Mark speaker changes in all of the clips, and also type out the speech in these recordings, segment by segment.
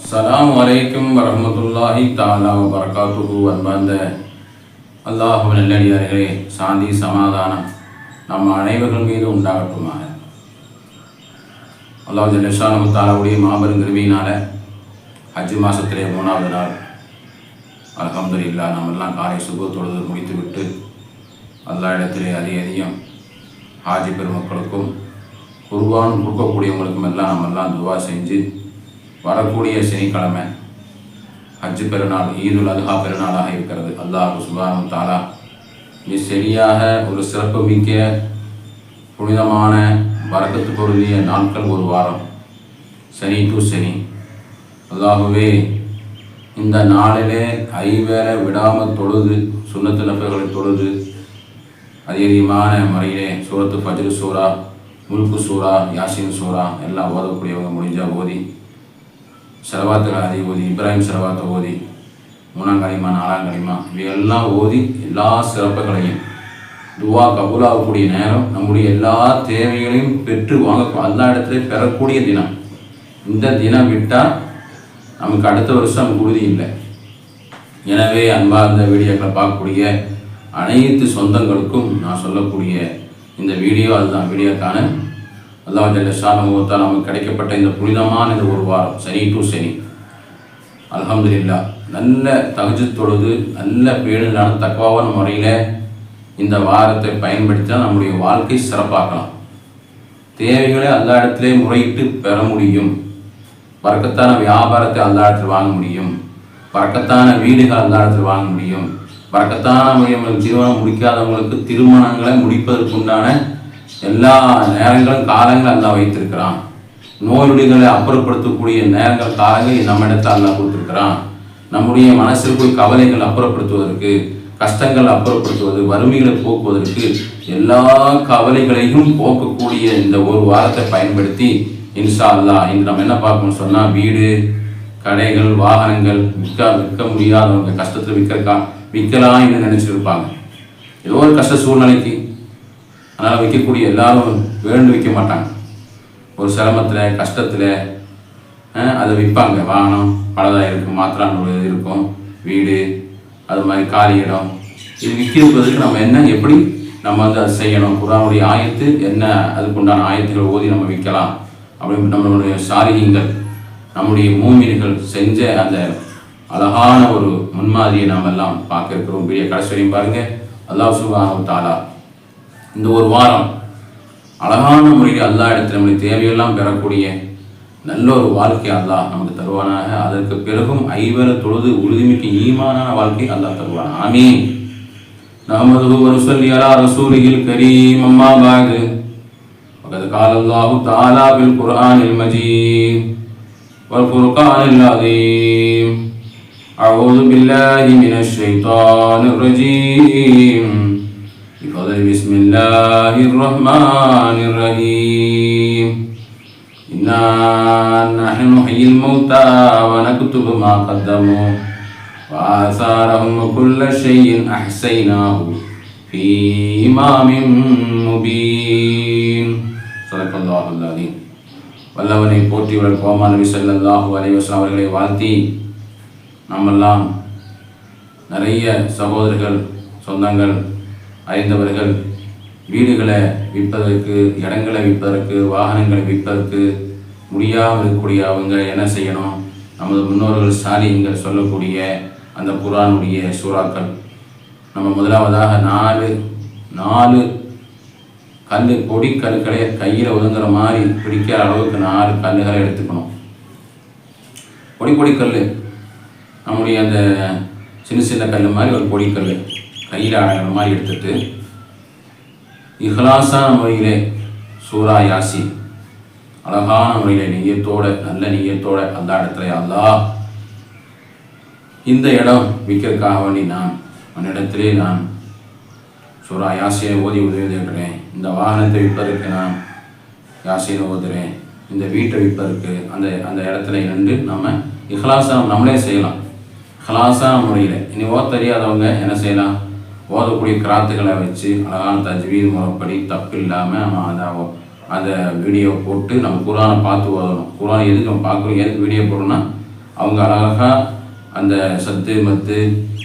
Speaker 1: அஸ்ஸலாமு அலைக்கும் வரஹ்மத்துல்லாஹி தாலா வரகாத்துஹு அன்பார்ந்த அல்லாஹ் நல்லடியார்களே சாந்தி சமாதானம் நம் அனைவர்கள் மீது உண்டாகட்டுமாக. அல்லாஹ் ஜல்லஷானு தாலாவுடைய மாபெரும் கிருமியினால் ஹஜ் மாதத்திலே மூணாவது நாள். அலகம்து இல்லா எல்லாம் காலை சுபத்தொழுது முடித்துவிட்டு அல்லா இடத்திலே அதிக அதிகம் ஹாஜி பெருமக்களுக்கும் குருவான் கொடுக்கக்கூடியவங்களுக்கும் எல்லாம் நம்மெல்லாம் துவா செஞ்சு வரக்கூடிய சனிக்கிழமை ஹஜ்ஜு பெருநாள் ஈதுல் அதுஹா பெருநாளாக இருக்கிறது. அல்லாஹ் சுபானம் தாலா இது சரியாக ஒரு சிறப்பு மிக்க புனிதமான வரக்கத்து பொருந்திய நாட்கள் ஒரு வாரம். சனி டு சனி. அல்லாகவே இந்த நாளிலே ஐவேளை விடாமல் தொழுது சுண்ணத்து நபர்களை தொழுது அதிகமான முறையிலே சூரத்து பஜ்ரு சூரா முல்கு சூரா யாசின் சூரா எல்லாம் ஓதக்கூடியவங்க முடிஞ்சால் ஓதி செலவாத்துகள் அதிக ஓதி இப்ராஹிம் செலவாத்தை ஓதி மூணாம் களிமா நாலாம் களிமா இவையெல்லாம் ஓதி எல்லா சிறப்புகளையும் துவா கபூலாகக்கூடிய நேரம் நம்முடைய எல்லா தேவைகளையும் பெற்று வாங்க எல்லா இடத்துலையும் பெறக்கூடிய தினம். இந்த தினம் விட்டால் நமக்கு அடுத்த வருஷம் உறுதி இல்லை. எனவே அன்பார்ந்த வீடியோக்களை பார்க்கக்கூடிய அனைத்து சொந்தங்களுக்கும் நான் சொல்லக்கூடிய இந்த வீடியோ அதுதான். வீடியோக்கான அல்லாஹ் ஜல்லஷானுத்தால் நமக்கு கிடைக்கப்பட்ட இந்த புனிதமான இந்த ஒரு வாரம் சனி டு சனி. அலமதுல்லா நல்ல தகுஜு தொழுது நல்ல பேணுதலான தக்குவான முறையில் இந்த வாரத்தை பயன்படுத்தினால் நம்முடைய வாழ்க்கை சிறப்பாக்கலாம் தேவைகளை எல்லா இடத்துலையே முறையிட்டு பெற முடியும். பறக்கத்தான வியாபாரத்தை எல்லா இடத்துல வாங்க முடியும். பறக்கத்தான வீடுகள் எல்லா இடத்துல வாங்க முடியும். பறக்கத்தான முறையில் திருமணம் முடிக்காதவங்களுக்கு திருமணங்களை முடிப்பதற்குண்டான எல்லா நேரங்களும் காலங்களும் அல்லா வைத்திருக்கிறான். நோயுடிகளை அப்புறப்படுத்தக்கூடிய நேரங்கள் காலங்கள் நம்ம அல்லா கொடுத்துருக்கிறான். நம்முடைய மனசிற்குள் கவலைகள் அப்புறப்படுத்துவதற்கு கஷ்டங்கள் அப்புறப்படுத்துவது வறுமைகளை போக்குவதற்கு எல்லா கவலைகளையும் போக்கக்கூடிய இந்த ஒரு வாரத்தை பயன்படுத்தி இன்ஷா அல்லா இன்று நம்ம என்ன பார்க்கணும் சொன்னால் வீடு கடைகள் வாகனங்கள் விற்க விற்க முடியாதவங்க கஷ்டத்தில் விற்கிறக்கா விற்கலாம் என்று நினச்சிருப்பாங்க. ஏதோ ஒரு கஷ்ட சூழ்நிலைக்கு அதனால் விற்கக்கூடிய எல்லாரும் வேண்டு விற்க மாட்டாங்க. ஒரு சிரமத்தில் கஷ்டத்தில் அதை விற்பாங்க. வாகனம் பலதாக இருக்கும் இது இருக்கும் வீடு அது மாதிரி காலி இடம். இது விற்கிறதுக்கு நம்ம என்ன எப்படி நம்ம வந்து அதை செய்யணும்? குரானுடைய ஆயத்து என்ன? அதுக்குண்டான ஆயத்துகள் ஓதி நம்ம விற்கலாம். அப்படின்னு நம்மளுடைய சாரிகங்கள் நம்முடைய மூமின்கள் செஞ்ச அந்த அழகான ஒரு முன்மாதிரியை நாம் எல்லாம் பார்க்க இருக்கிறோம். பெரிய கடைசி வரையும் பாருங்க. அல்லாஹ் சுபானு தாலா இந்த ஒரு வாரம் அழகான முறையில் அல்லா இடத்துல நம்முடைய தேவையெல்லாம் பெறக்கூடிய நல்ல ஒரு வாழ்க்கை அல்லாஹ் நமக்கு தருவானாக அதற்கு பிறகும் ஐவர தொழுது உறுதிமிக்க ஈமானான வாழ்க்கை அல்லாஹ் தருவான் ஆமீன் نحمده ونصلي على رسوله الكريم أما بعد وقد قال الله تعالى في القرآن المجيد والفرقان العظيم أعوذ بالله من الشيطان الرجيم بفضل بسم الله الرحمن الرحيم إنا نحن نحيي الموتى ونكتب ما قدموا وآثارهم وكل شيء أحسيناه في إمام مبين صدق الله العظيم வல்லவனை போற்றி வளர்ப்போமா நபி ஸல்லல்லாஹு அலைஹி வஸல்லம் அவர்களை வாழ்த்தி நம்மெல்லாம் நிறைய சகோதரர்கள் சொந்தங்கள் அறிந்தவர்கள் வீடுகளை விற்பதற்கு இடங்களை விற்பதற்கு வாகனங்களை விற்பதற்கு முடியாமல் இருக்கக்கூடிய அவங்க என்ன செய்யணும்? நமது முன்னோர்கள் சாலிங்கள் சொல்லக்கூடிய அந்த குரானுடைய சூறாக்கள். நம்ம முதலாவதாக நாலு நாலு கல் பொடி கல்களை கையில் ஒதுங்குற மாதிரி பிடிக்கிற அளவுக்கு நாலு கல்லுகளை எடுத்துக்கணும். பொடி பொடி கல் நம்முடைய அந்த சின்ன சின்ன கல் மாதிரி ஒரு பொடி கல் கையில் அடங்குற மாதிரி எடுத்துட்டு இஹ்லாசான முறையிலே சூரா யாசி அழகான முறையிலே நெய்யத்தோட நல்ல நெய்யத்தோட அந்த இடத்துல அல்லா இந்த இடம் விற்கிறதுக்காக வேண்டி நான் உன்னிடத்திலே நான் சூரா யாசியை ஓதி உதவி தேடுறேன் இந்த வாகனத்தை விற்பதற்கு நான் யாசியை ஓதுறேன். இந்த வீட்டை விற்பதற்கு அந்த அந்த இடத்துல நின்று நம்ம இஹ்லாசான நம்மளே செய்யலாம். இஹ்லாசான முறையில். இனி ஓ தெரியாதவங்க என்ன செய்யலாம்? ஓதக்கூடிய கிராத்துகளை வச்சு அழகான தஜ்வீத் முறைப்படி தப்பு இல்லாமல் நம்ம அதை அந்த வீடியோ போட்டு நம்ம குரானை பார்த்து ஓதணும் குரான் எதுக்கு நம்ம பார்க்குறோம் எதுக்கு வீடியோ போடுறோம்னா அவங்க அழகாக அந்த சத்து மத்து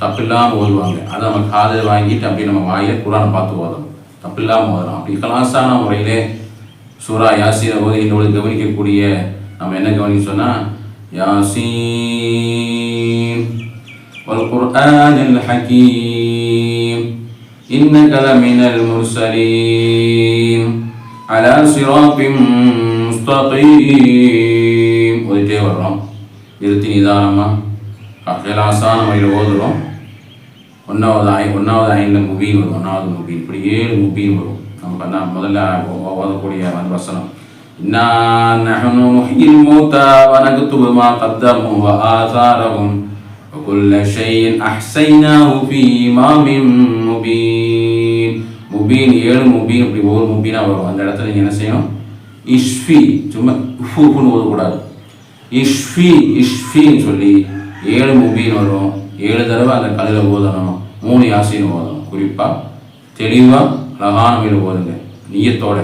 Speaker 1: தப்பில்லாமல் ஓதுவாங்க அதை நம்ம காதை வாங்கிட்டு அப்படியே நம்ம வாயை குரானை பார்த்து ஓதணும் தப்பில்லாமல் ஓதணும் அப்படி கலாசான முறையிலே சூரா யாசீனை ஓதுகின்றவர்கள் கவனிக்கக்கூடிய நம்ம என்ன கவனிக்க சொன்னால் யாசீன் والقرآن الحكيم إنك لمن المرسلين على صراط مستقيم ஓதிட்டே வர்றோம் நிறுத்தி நிதானமாக கைலாசான முறையில் ஓதுறோம் ஒன்றாவது ஆய் ஒன்றாவது ஐனில் முபீன் வரும் ஒன்றாவது முபீன் இப்படி ஏழு முபீன் வரும் நம்ம பண்ண முதல்ல ஓ- ஓதக்கூடிய அந்த வசனம் இன்னா நஹனு நுஹ்யில் மௌதா வ நக்துபு மா கத்தமு வ ஆசாரஹும் வ குல்ல ஷைஇன் முபீன் ஏழு முபீன் இப்படி ஒவ்வொரு முபீனா வரும் அந்த இடத்துல நீங்கள் என்ன செய்யணும் இஷ்ஃபி சும்மா உஃபுன்னு ஓதக்கூடாது இஷ்ஃபி இஷ்ஃபின்னு சொல்லி ஏழு முபீன் வரும் ஏழு தடவை அந்த கலையில் ஓதணும் மூணு யாசின்னு ஓதணும் குறிப்பாக தெளிவாக அழகான முறையில் ஓதுங்க நீயத்தோட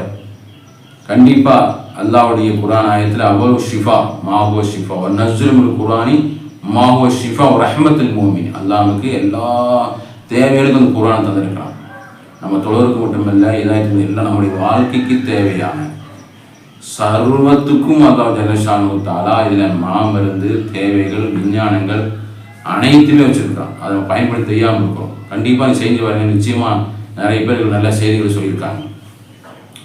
Speaker 1: கண்டிப்பாக அல்லாவுடைய குரான் ஆயத்தில் அவ்வளோ ஷிஃபா மாஹோ ஷிஃபா ஒரு நஸ்ருல் குரானி மாஹோ ஷிஃபா ஒரு ரஹ்மத்துல் மூமின். அல்லாமுக்கு எல்லா தேவைகளுக்கும் அந்த குரான் தந்திருக்கிறான். நம்ம தொழருக்கு மட்டுமல்ல இதாயத்து எல்லாம் நம்முடைய வாழ்க்கைக்கு தேவையான சர்வத்துக்கும் அல்லா ஜலஷானு தாலா இதில் மாமருந்து தேவைகள் விஞ்ஞானங்கள் அனைத்துமே வச்சுருக்கான் அதை பயன்படுத்த தெரியாமல் இருக்கிறோம் கண்டிப்பாக நீ செஞ்சு வரீங்க நிச்சயமாக நிறைய பேர் நல்ல செய்திகள் சொல்லியிருக்காங்க.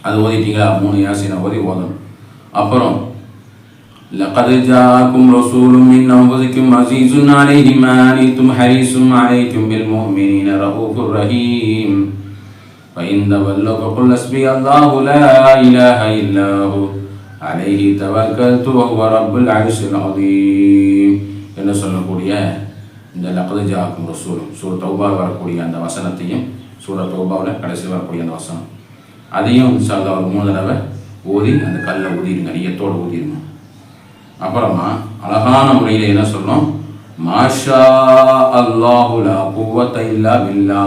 Speaker 1: அது ஓதிட்டீங்களா? மூணு யாசினை ஓதி ஓதணும். அப்புறம் لقد جاءكم رسول من أنفسكم عزيز عليه ما عنتم حريص عليكم بالمؤمنين رؤوف رحيم فإن تولوا فقل حسبي الله لا إله إلا هو عليه توكلت وهو رب العرش العظيم என்ன சொல்லக்கூடிய இந்த லக்கது ஜாக்கும் ரசூல் சூர் தௌபா வரக்கூடிய அந்த வசனத்தையும் சூர தௌபாவில் கடைசியில் வரக்கூடிய அந்த வசனம் அதையும் இன்ஷால்லா ஒரு மூணு தடவை ஊதி அந்த கல்லை ஊதிடுங்க நீயத்தோடு ஊதிடுங்க அப்புறமா அழகான முறையில் என்ன சொல்லணும் மாஷா அல்லாஹுலா லா இல்லா பில்லா.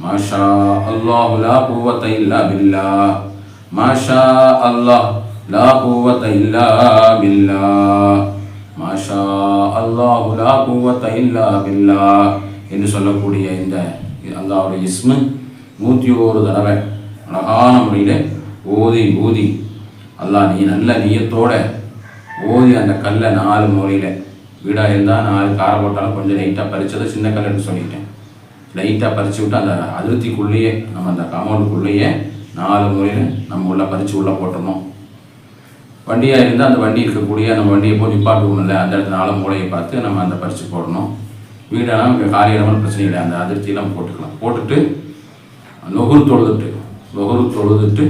Speaker 1: மாஷா அல்லாஹுலா லா இல்லா பில்லா. மாஷா அல்லாஹ் லா குவத்த இல்லா பில்லா. மாஷா அல்லாஹு லா இல்லா பில்லா. என்று சொல்லக்கூடிய இந்த அல்லாவுடைய இஸ்மு நூற்றி ஒரு தடவை அழகான முறையில் ஓதி ஊதி அல்லாஹ் நீ நல்ல நீயத்தோட ஓதி அந்த கல்லை நாலு முறையில் வீடாக இருந்தால் நாலு காரை போட்டாலும் கொஞ்சம் லைட்டாக பறித்ததை சின்ன கல்லுன்னு சொல்லிட்டேன். லைட்டாக பறித்து விட்டு அந்த அதிருப்திக்குள்ளேயே நம்ம அந்த காம்பவுண்டுக்குள்ளேயே நாலு முறையில் நம்ம உள்ளே பறித்து உள்ளே போட்டணும் வண்டியாக இருந்தால் அந்த வண்டி இருக்கக்கூடிய அந்த வண்டியை போய் நிப்பாட்டுவோம்ல அந்த இடத்துல நாலு மூலையை பார்த்து நம்ம அந்த பறித்து போடணும். வீடெல்லாம் இங்கே காலியிடமான பிரச்சனை இல்லை அந்த அதிர்ச்சியெல்லாம் போட்டுக்கலாம். போட்டுட்டு நொகுரு தொழுதுட்டு நொகுரு தொழுதுட்டு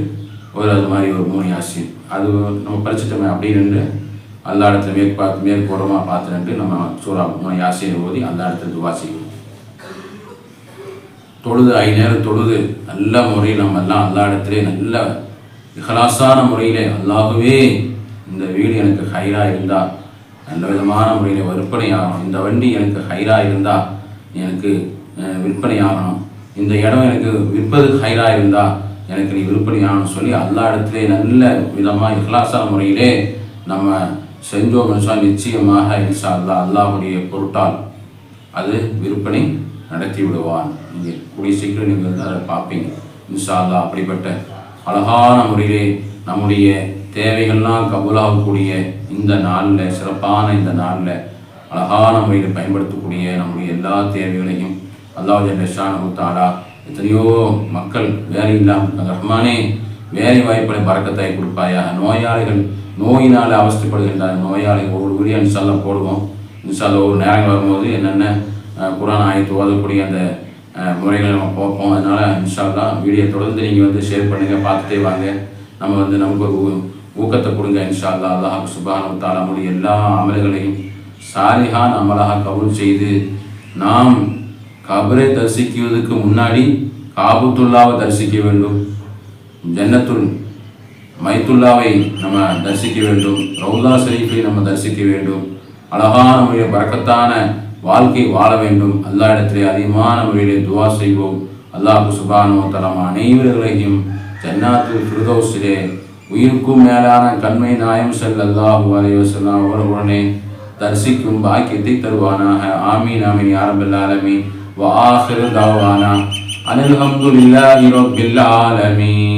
Speaker 1: ஒரு அது மாதிரி ஒரு மூணு ஆசி. அது நம்ம பறிச்சுட்டோமே அப்படின்னு எல்லா இடத்துல மேற்கு பார்த்து மேற்கு பார்த்துட்டு நம்ம சூறா யாசையை ஓதி அந்த இடத்துல துவா செய்வோம். தொழுது ஐ நேரம் தொழுது நல்ல முறையில் நம்ம எல்லாம் எல்லா இடத்துலையும் நல்ல இஹலாசான முறையில் அல்லாகவே இந்த வீடு எனக்கு ஹைராக இருந்தால் நல்ல விதமான முறையில் விற்பனை ஆகணும் இந்த வண்டி எனக்கு ஹைராக இருந்தால் எனக்கு விற்பனை ஆகணும் இந்த இடம் எனக்கு விற்பது ஹைராக இருந்தால் எனக்கு நீ விற்பனை ஆகணும்னு சொல்லி எல்லா இடத்துலே நல்ல விதமாக இஹலாசான முறையிலே நம்ம செஞ்சோம் என்றால் நிச்சயமாக இன்ஷா அல்லாஹ் அல்லாஹ்வுடைய பொருட்டால் அது விற்பனை நடத்தி விடுவான். நீங்கள் கூடிய சீக்கிரம் நீங்கள் வந்து அதை பார்ப்பீங்க. இன்ஷா அல்லாஹ் அப்படிப்பட்ட அழகான முறையிலே நம்முடைய தேவைகள்லாம் கபூலாகக்கூடிய இந்த நாளில் சிறப்பான இந்த நாளில் அழகான முறையில் பயன்படுத்தக்கூடிய நம்முடைய எல்லா தேவைகளையும் அல்லாஹ் ஜல்லஷானு தாடா எத்தனையோ மக்கள் வேலை இல்லாமல் ரஹ்மானே வேலை வாய்ப்புகளை பறக்கத்தாய் கொடுப்பாயா நோயாளிகள் நோயினால் அவஸ்தப்படுகின்றார். நோயாளி ஒவ்வொரு வீடியோ இன்ஷால்லாம் போடுவோம். இன்ஷால்லா ஒரு நேரங்கள் வரும்போது என்னென்ன குரான் ஆயத்து ஓதக்கூடிய அந்த முறைகளை நம்ம பார்ப்போம். அதனால் இன்ஷால்லாம் வீடியோ தொடர்ந்து நீங்கள் வந்து ஷேர் பண்ணுங்கள் பார்த்துட்டே வாங்க. நம்ம வந்து நமக்கு ஒரு ஊக்கத்தை கொடுங்க இன்ஷால்லா அல்லாஹ் சுபானு தாலா எல்லா அமல்களையும் சாரிஹான் அமலாக கபூல் செய்து நாம் கபரை தரிசிக்குவதற்கு முன்னாடி காபுத்துல்லாவை தரிசிக்க வேண்டும். ஜன்னத்துள் மைத்துல்லாவை நம்ம தரிசிக்க வேண்டும் ரவுதா ஷரீஃபை நம்ம தரிசிக்க வேண்டும். அழகான நம்முடைய பறக்கத்தான வாழ்க்கை வாழ வேண்டும். அல்லா இடத்திலே அதிகமாக நம்முடைய துவா செய்வோம். அல்லாஹு சுபானோ தலம் அனைவர்களையும் ஜன்னாத்து ஃபிர்தோஸிலே உயிருக்கும் மேலான கண்மை நாயம் செல் அல்லாஹு அலைவசல்லா உடனே தரிசிக்கும் பாக்கியத்தை தருவானாக. ஆமீன் ஆமீன் யாரபில் ஆலமி வ ஆஹிரு தாவானா. அனில் அஹமதுல்லாஹி ரபில் ஆலமீன்.